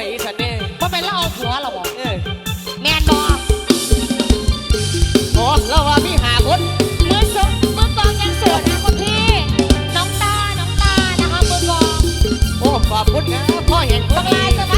ใส่ฉันเน่เพราะเป็นเล่าเอาผัวเราบอกเออแมนบอกโอ้เราว่ามีหาคนมือสองมือกองยังโสดนะคุณพี่ น้องตา น้องตานะคะมือกองโอ้ขอบคุณนะพ่อเห็นคบานงดีราย